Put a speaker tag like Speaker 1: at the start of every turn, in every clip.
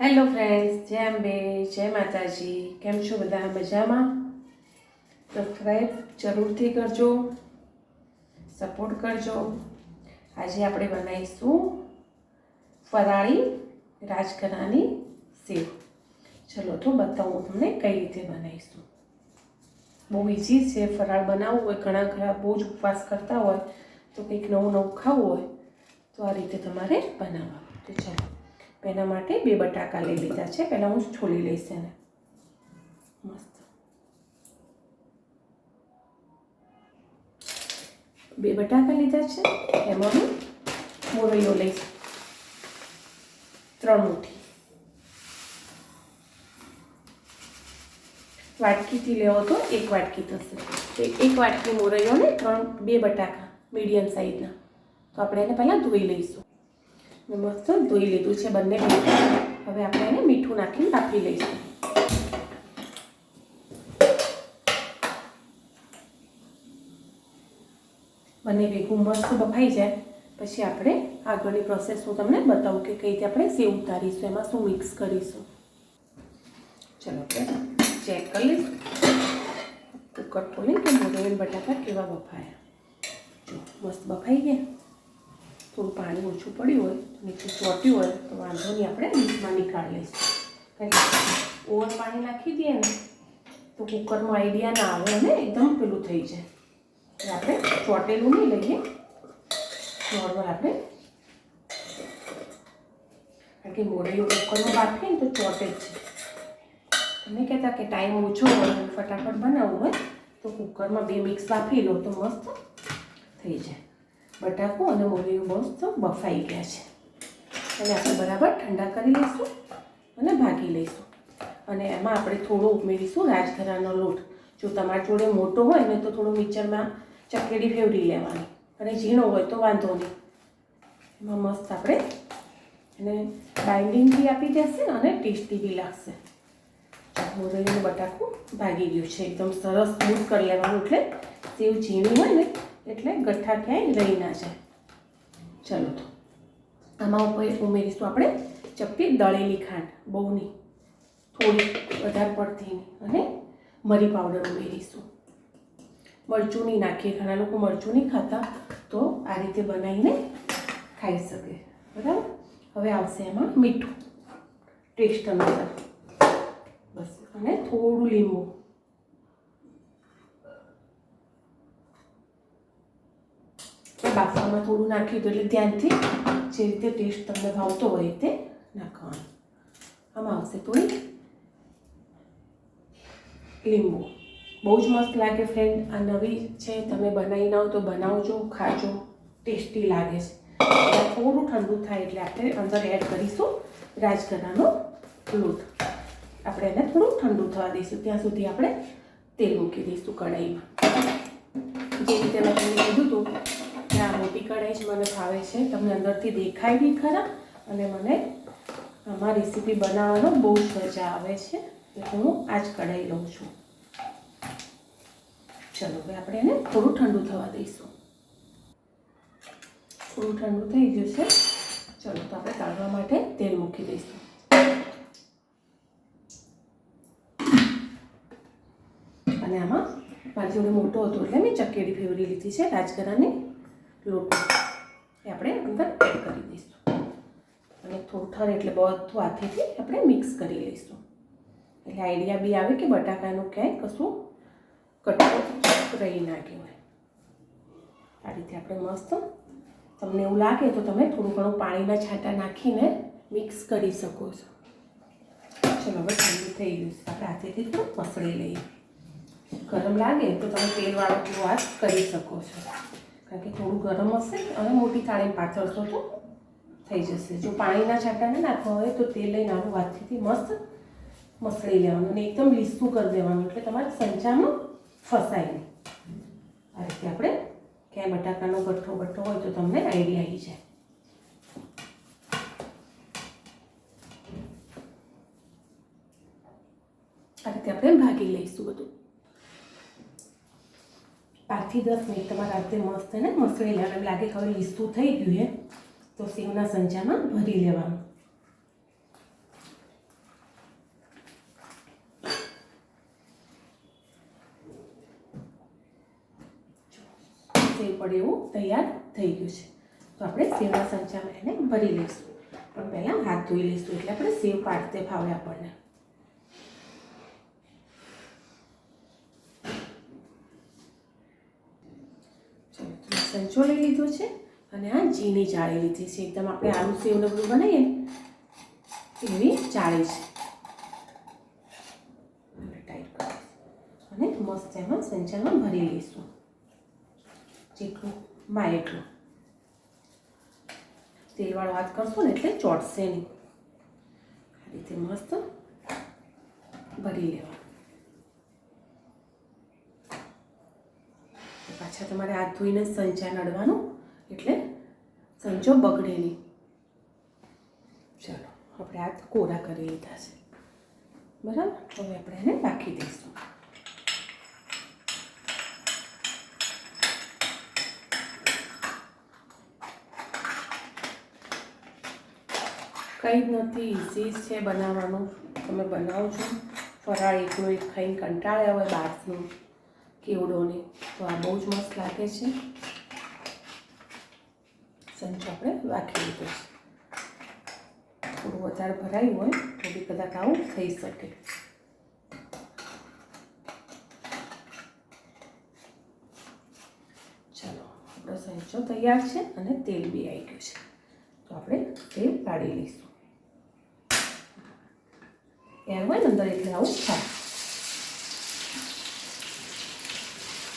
Speaker 1: Hello friends જય અંબે, જય માતાજી. કેમ છો બધા મજામાં? સબસ્ક્રાઈબ જરૂરથી કરજો સપોર્ટ કરજો. આજે આપણે બનાવીશું ફરાળી રાજગરાની સેવ. ચલો તો બતાવું તમને કઈ રીતે બનાવીશું. બહુ ઇઝી છે, ફરાળ બનાવવું હોય, ઘણા ઘણા બહુ જ ઉપવાસ કરતા હોય, તો કંઈક નવું નવું ખાવું હોય, તો આ રીતે તમારે બનાવવાનું. તો ચલો. એના માટે બે બટાકા લઈ લીધા છે. પહેલાં હું છોલી લઈશ એને. મસ્ત. બે બટાકા લીધા છે. એમાં હું મોરૈયો લઈશ. ત્રણ મુઠ્ઠી. વાટકીથી લેવો તો એક વાટકી થશે. તો એક વાટકી મોરૈયો ને ત્રણ, બે બટાકા મીડિયમ સાઈઝના. તો આપણે એને પહેલાં ધોઈ લઈશું. મસ્ત ધોઈ લીધું છે બંને હવે આપણે એને મીઠું નાખીને કાપી લઈશું. બંને ભેગું મસ્ત બફાઈ જાય. પછી આપણે આગળની પ્રોસેસ હું તમને બતાવું કે કઈ રીતે આપણે સેવ ઉતારીશું, એમાં શું મિક્સ કરીશું. ચલો ચેક કરી લઈશું. કુકર ખોલીને કે મોરવેલ બટાકા કેવા બફાયા. જો, મસ્ત બફાઈ ગયા. થોડું પાણી ઓછું પડ્યું હોય નીચે ચોટ્યું હોય, તો વાંધો નહીં, આપણે ડીશમાં નીકાળી લઈશું. ઓવર પાણી નાખી દઈએ ને, તો કુકરમાં આઈડિયા ના આવે અને એકદમ પેલું થઈ જાય. એટલે આપણે ચોટેલું નહીં લઈએ. નોર્મલ આપણે કારણ કે મોડેલું કુકરમાં બાફીએ ને તો ચોટે જ છે. તમે કહેતા કે ટાઈમ ઓછો હોય, ફટાફટ બનાવવું હોય, તો કુકરમાં બે મિક્સ બાફી લો તો મસ્ત થઈ જાય. બટાકું અને મોગરીનું બહુ તો બફાઈ ગયા છે. અને આપણે બરાબર ઠંડા કરી લઈશું અને ભાગી લઈશું. અને એમાં આપણે થોડો ઉમેરીશું રાજઘરાનો લોટ. જો તમારી જોડે મોટો હોય ને તો થોડો મિક્સરમાં ચકેડી ફેવરી લેવાની. અને ઝીણો હોય તો વાંધો નહીં. એમાં મસ્ત આપણે એને બાઇન્ડિંગ બી આપી દેશે અને ટેસ્ટી બી લાગશે. મોરલીનું બટાકું ભાગી ગયું છે. એકદમ સરસ સ્મૂથ કરી લેવાનું એટલે સેવ ઝીણું હોય ને એટલે ગઠ્ઠા ક્યાંય રહી ના જાય. ચલો તો, આમાં ઉપર ઉમેરીશું આપણે ચપટી દળેલી ખાંડ બહુ નહીં થોડી વધારે પડતી અને મરી પાવડર ઉમેરીશું. મરચું નહીં નાખીએ. ઘણા લોકો મરચું નહીં ખાતા, તો આ રીતે બનાવીને ખાઈ શકે. બરાબર? હવે આવશે એમાં મીઠું. ટેસ્ટ અનુસાર. બસ. અને થોડું લીંબુ. બાફવામાં થોડું નાખ્યું હતું એટલે ધ્યાનથી જે રીતે ટેસ્ટ તમને ભાવતો હોય તે નાખવાનું. આમાં આવશે થોડી લીંબુ. બહુ જ મસ્ત લાગે ફ્રેન્ડ આ નવી છે, તમે બનાવી નાઓ તો બનાવજો, ખાજો. ટેસ્ટી લાગે છે. થોડું ઠંડુ થાય એટલે આપણે અંદર એડ કરીશું રાજગરાનો લોટ. આપણે એને થોડું ઠંડુ થવા દઈશું. ત્યાં સુધી આપણે તેલ મૂકી દઈશું કઢાઈમાં. જે રીતે મેં તમને કીધું હતું કે આ મોટી કઢાઈ જ મને ભાવે છે. તમને અંદરથી દેખાય બી ખરા અને મને આમાં રેસીપી બનાવવાનો બહુ જ મજા આવે છે. એટલે હું આ જ કઢાઈ લઉં છું. ચલો, હવે આપણે એને થોડું ઠંડુ થવા દઈશું. થોડું ઠંડુ થઈ ગયું છે. ચલો, તો આપણે તળવા માટે તેલ મૂકી દઈશું. અને આમાં મારી જોડે મોટો હતો એટલે મેં ચકેડી ફેવરી લીધી છે રાજગરાની લોટ એ આપણે અંદર એડ કરી દઈશું. અને થોડું એટલે બધું હાથેથી આપણે મિક્સ કરી લઈશું. એટલે આઈડિયા બી આવે કે બટાકાનું ક્યાંય કશું કટકો રહી ના કહેવાય. આ રીતે આપણે મસ્ત તમને એવું લાગે તો તમે થોડું ઘણું પાણીના છાંટા નાખીને મિક્સ કરી શકો છો. ચલો હવે ઠંડુ થઈ ગયું છે. આપણે હાથેથી થોડું મસળી લઈએ. ગરમ લાગે તો તમે તેલવાળો હાથ કરી શકો છો. કારણ કે થોડું ગરમ હશે અને મોટી થાળી પાથરશો તો થઈ જશે. જો પાણીના છાંટાને નાખવા હોય તો તેલ લઈને આવું વાતથી મસ્ત મસળી લેવાનું અને એકદમ લીસું કરી દેવાનું એટલે તમારે સંચામાં ફસાય નહીં. આ રીતે આપણે ક્યાંય બટાકાનો ગઠ્ઠો ગઠ્ઠો હોય તો તમને આઈડિયા આવી જાય. આ રીતે આપણે ભાગી લઈશું બધું. પાંચથી દસ મિનિટ તમારા હાથે મસ્ત ને મસળી લેવાનું એમ લાગે કે હવે લીસું થઈ ગયું હે તો સેવના સંચામાં ભરી લેવાનું. સેવ પડે એવું તૈયાર થઈ ગયું છે. તો આપણે સેવના સંચામાં એને ભરી લઈશું. પણ પહેલાં હાથ ધોઈ લઈશું એટલે આપણે સેવ પાડતે ફાવે આપણને. સંચો લઈ લીધો છે અને આ ઝીણી જાળી લીધી છે. એકદમ આપણે આલુ સેવને બધું બનાવીએ એવી જાળી છે. ટાઈટ અને મસ્ત એમાં સંચામાં ભરી લઈશું. જેટલું માં એટલું. તેલવાળો હાથ કરશો ને એટલે ચોટશે નહીં. આ રીતે મસ્ત ભરી લેવા પાછા તમારે હાથ ધોઈને સંચા નડવાનું? એટલે સંચો બગડે નહીં ચાલો, આપણે હાથ કોરા કરી લીધા છે. બરાબર? હવે આપણે એને રાખી દઈશું. કંઈ જ નથી ઇઝી છે બનાવવાનું. તમે બનાવો છો. ફરાળ એકનું એક ખાઈને કંટાળ્યા હોય બહારનું કેવડોને. તો આ બહુ જ મસ્ત લાગે છે. સંચો આપણે રાખી લીધો છે. થોડું વધારે ભરાયું હોય તો બી કદાચ આવું થઈ શકે. ચાલો, આપણો સંચો તૈયાર છે અને તેલ બી આવી ગયું છે. તો આપણે તેલ કાઢી લઈશું. એર હોય અંદર એટલે આવું થાય.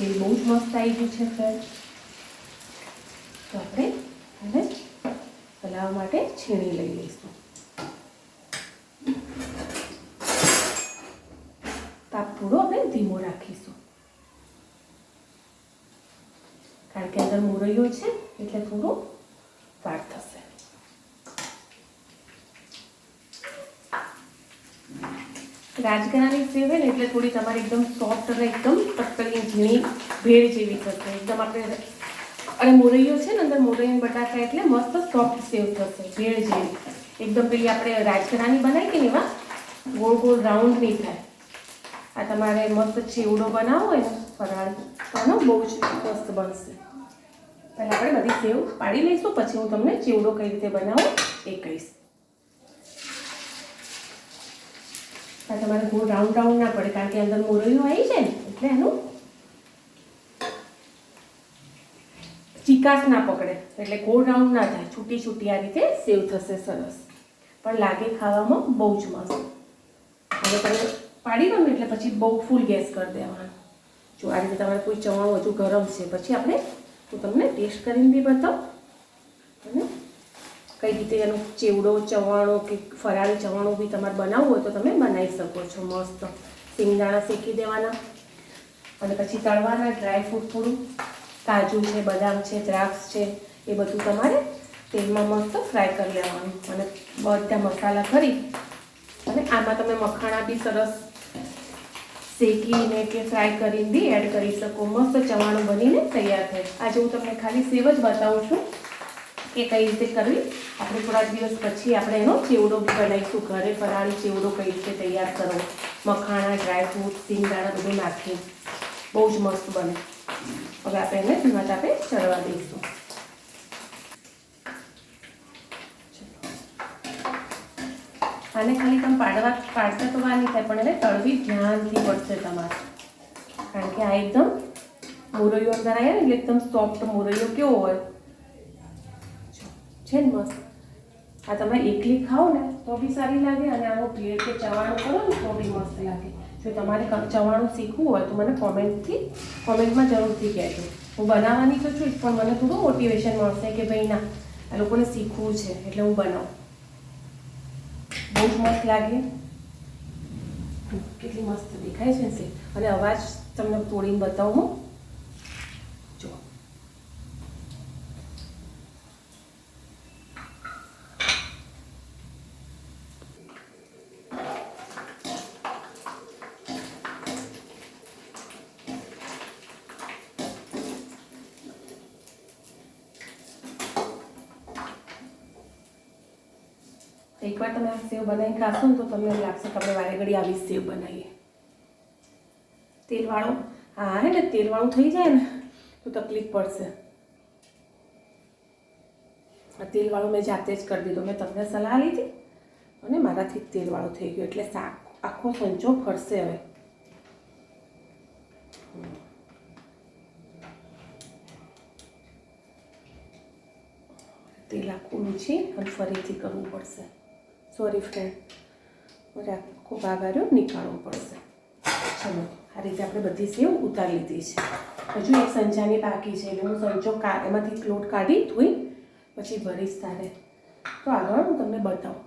Speaker 1: તેલ બહુ જ મસ્ત આવી ગયું છે ફ્રેન્ડ તો આપણે હવે પલાવ માટે છીણી લઈ લઈશું. તાપ થોડો આપણે ધીમો રાખીશું. કારણ કે અંદર મોરૈયો છે, એટલે થોડું વાર થશે રાજગરાની સેવ ને, એટલે થોડી તમારી એકદમ સોફ્ટ અને એકદમ પતલી ઝીણી ભેળ જેવી થશે. એકદમ આપણે અને મોરૈયો છે ને, અંદર મોરૈયો બટાકા એટલે મસ્ત સોફ્ટ સેવ થશે, ભેળ જેવી. એકદમ પેલી આપણે રાજગરાની બનાવી કે એવા ગોળ ગોળ રાઉન્ડ નહીં થાય. આ તમારે મસ્ત ચેવડો બનાવો હોય ને ફરાળ તો બહુ જ મસ્ત બનશે. પહેલાં આપણે બધી સેવ પાડી લઈશું, પછી હું તમને ચેવડો કઈ રીતે બનાવો એ કહીશ. આ તમારે ગોળ રાઉન્ડ રાઉન્ડ ના પડે, કારણ કે અંદર મોરૈયું આવી જાય એટલે એનું ચિકાસ ના પકડે, એટલે ગોળ રાઉન્ડ ના થાય, છૂટી છૂટી આ રીતે સેવ થશે સરસ. પણ લાગે ખાવામાં બહુ જ મસ્ત. હવે તમે પાડી દો એટલે પછી બહુ ફૂલ ગેસ કરી દેવાનો. જો આ રીતે તમારે કોઈ ચવાણું હજુ ગરમ છે, પછી આપણે હું તમને ટેસ્ટ કરીને બી બતાવું. કઈ રીતે એનો ચેવડો, ચવાણો કે ફરાળી ચવાણું બી તમારે બનાવવું હોય તો તમે બનાવી શકો છો મસ્ત. સિંગદાણા શેકી દેવાના અને પછી તળવાના ડ્રાય ફ્રૂટ થોડું કાજુ છે, બદામ છે, દ્રાક્ષ છે, એ બધું તમારે તેલમાં મસ્ત ફ્રાય કરી લેવાનું. અને બધા મસાલા કરી અને આમાં તમે મખાણા બી સરસ શેકીને કે ફ્રાય કરીને બી એડ કરી શકો. મસ્ત ચવાણું બનીને તૈયાર થાય. આજે હું તમને ખાલી સેવ જ બતાવું છું. કે કઈ રીતે કરવી? આપણે થોડા દિવસ પછી આપણે એનો ચેવડો બનાવીશું. ઘરે ફરાળી ચેવડો કઈ રીતે તૈયાર કરવો? મખાણા ડ્રાયફ્રૂટ સિંગદાણા બધું નાખી બહુ જ મસ્ત બને. હવે આપણે એને ધીમા તાપે ચડવા દઈશું. આને ખાલી તમે પાડવા પાડતા તો વાર નહીં થાય, પણ એને તળવી ધ્યાનથી પડશે તમારે. કારણ કે આ એકદમ મોરૈયો અંદર આવ્યા ને, એટલે એકદમ સોફ્ટ મોરૈયો કેવો હોય? છે ને મસ્ત. આ તમે એકલી ખાઓ ને, તો બી સારી લાગે અને આવો ભેળ કે ચવાણું કરો ને, તો બી મસ્ત લાગે. જો તમારે ચવાણું શીખવું હોય તો મને કોમેન્ટથી કોમેન્ટમાં જરૂરથી કહેજો. હું બનાવવાની તો છું પણ મને થોડું મોટિવેશન મળશે કે ભાઈ ના, આ લોકોને શીખવું છે, એટલે હું બનાવું. બહુ જ મસ્ત લાગે. કેટલી મસ્ત દેખાય છે ને અને અવાજ તમને તોડીને બતાવું હું. એકવાર તમે સેવ બનાવીને ખાશો ને તો તમને લાગશે કે આપણે વારે ઘડી આવી સેવ બનાવીએ. તેલવાળું? હા, હે ને, તેલવાળું થઈ જાય ને, તો તકલીફ પડશે. આ તેલવાળું મેં જાતે જ કરી દીધો. મેં તમને સલાહ લીધી અને મારાથી તેલવાળો થઈ ગયું. એટલે શાક આખો સંચો ફરશે હવે. તેલ આખું લૂછી અને ફરીથી કરવું પડશે. Sorry friend. મારે આખો ભાગ નીકાળવો પડશે. ચલો, આ રીતે આપણે બધી સેવ ઉતારી લીધી છે. હજુ એક સંજાની બાકી છે, એટલે હું સંચો કા, એમાંથી લોટ કાઢી ધોઈ, પછી ભરીશ તારે. તો આગળ હું તમને બતાવું.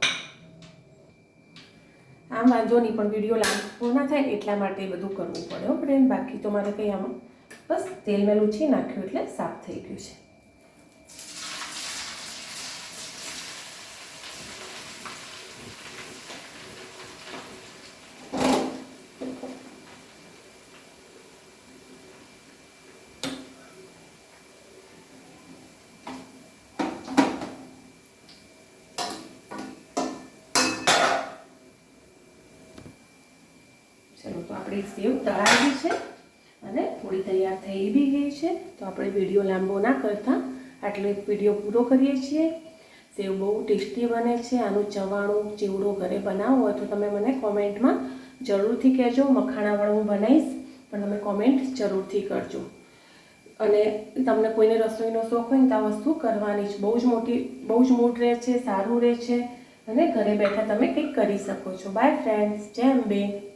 Speaker 1: આમ વાંધો નહીં, પણ વીડિયો લાંબો ના થાય, એટલા માટે બધું કરવું પડે, હો, ફ્રેન્ડ. બાકી તો મારે કંઈ આમાં બસ તેલ મેં લૂછી નાખ્યું એટલે સાફ થઈ ગયું છે. ચલો, તો આપણી સેવ તળાવી છે અને થોડી તૈયાર થઈ બી ગઈ છે. તો આપણે વીડિયો લાંબો ના કરતા, આટલો વીડિયો પૂરો કરીએ છીએ. સેવ બહુ ટેસ્ટી બને છે. આનું ચવાણું, ચીવડો ઘરે બનાવો હોય તો તમે મને કોમેન્ટમાં જરૂરથી કહેજો. મખાણાવાળું હું બનાવીશ, પણ તમે કોમેન્ટ જરૂરથી કરજો. અને તમને કોઈને રસોઈનો શોખ હોય ને તો આ વસ્તુ કરવાની જ. બહુ જ મોટી, બહુ જ મૂડ રહે છે, સારું રહે છે. અને ઘરે બેઠા તમે કંઈક કરી શકો છો. બાય ફ્રેન્ડ્સ જેમ અંબે.